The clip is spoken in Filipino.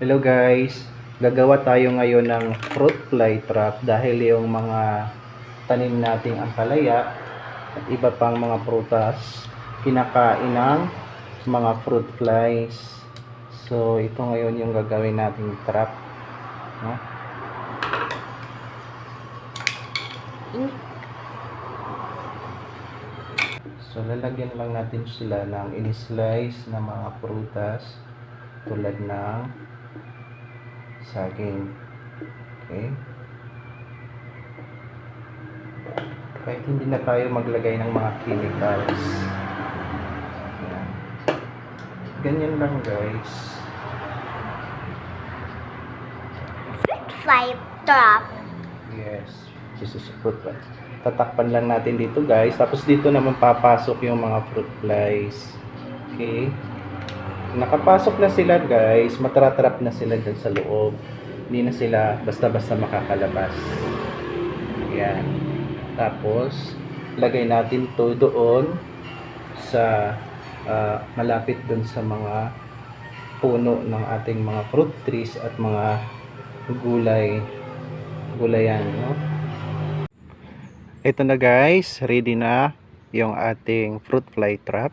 Hello guys, gagawa tayo ngayon ng fruit fly trap dahil yung mga tanim nating ampalaya at iba pang mga prutas kinakain ng mga fruit flies. So ito ngayon yung gagawin nating trap. No? So lalagyan lang natin sila ng in-slice na mga prutas tulad ng saging. Okay? Kahit hindi na tayo maglagay ng mga chemicals. Yan. Ganyan lang guys. fruit fly trap. Yes. This is a fruit fly. Tatakpan lang natin dito guys. Tapos dito naman papasok yung mga fruit flies. Okay. Nakapasok na sila guys. Matratrap na sila dyan sa loob. Hindi na sila basta-basta makakalabas. Yan. Tapos, lagay natin to doon sa ah, malapit doon sa mga puno ng ating mga fruit trees at mga gulay gulayan no ito na guys ready na yung ating fruit fly trap